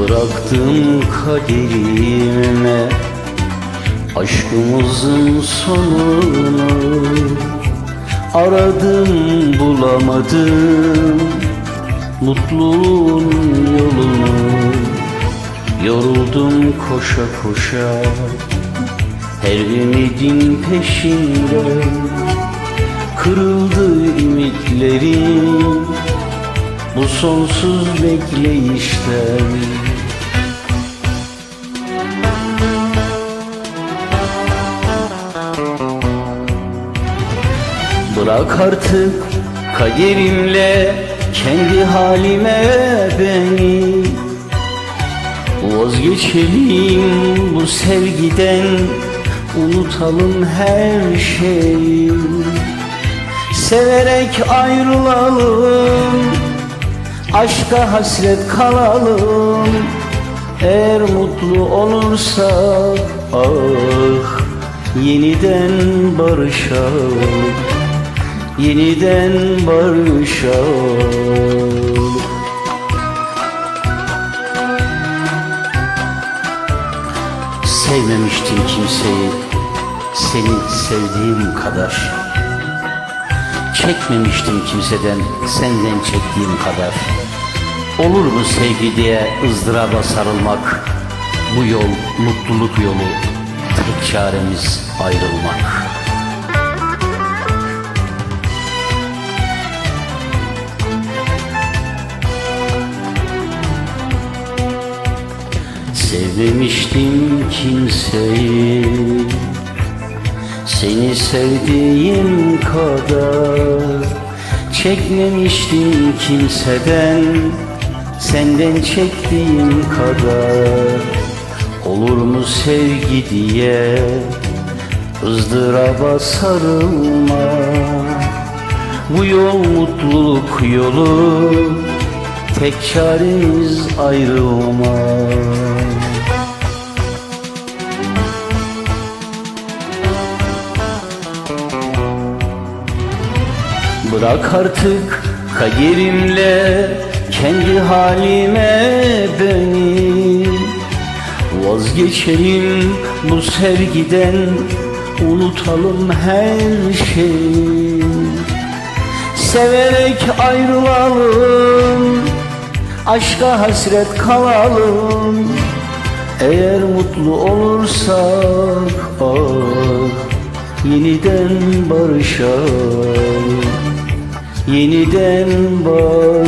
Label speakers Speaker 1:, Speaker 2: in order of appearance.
Speaker 1: Bıraktım kaderime Aşkımızın sonunu. Aradım bulamadım Mutluluğun yolunu. Yoruldum koşa koşa Her ümidin peşinde. Kırıldı ümitlerim Bu sonsuz bekleyişten. Bırak artık kaderimle kendi halime beni. Vazgeçelim bu sevgiden Unutalım her şeyi. Severek ayrılalım Aşka hasret kalalım Eğer mutlu olursak Ah Yeniden barışalım Yeniden barışalım. Sevmemiştim kimseyi Seni sevdiğim kadar. Çekmemiştim kimseden Senden çektiğim kadar Olur mu sevgi diye ızdıraba sarılmak? Bu yol mutluluk yolu Tek çaremiz ayrılmak. Sevmemiştim kimseyi. Seni sevdiğim kadar Çekmemiştim kimseden Senden çektiğim kadar. Olur mu sevgi diye ızdıraba sarılma Bu yol mutluluk yolu Tek çaremiz ayrılmak Bırak artık kaderimle kendi halime beni Vazgeçelim bu sevgiden unutalım her şeyi. Severek ayrılalım Aşka hasret kalalım. Eğer mutlu olursak ah Yeniden barışalım. Yeniden barışalım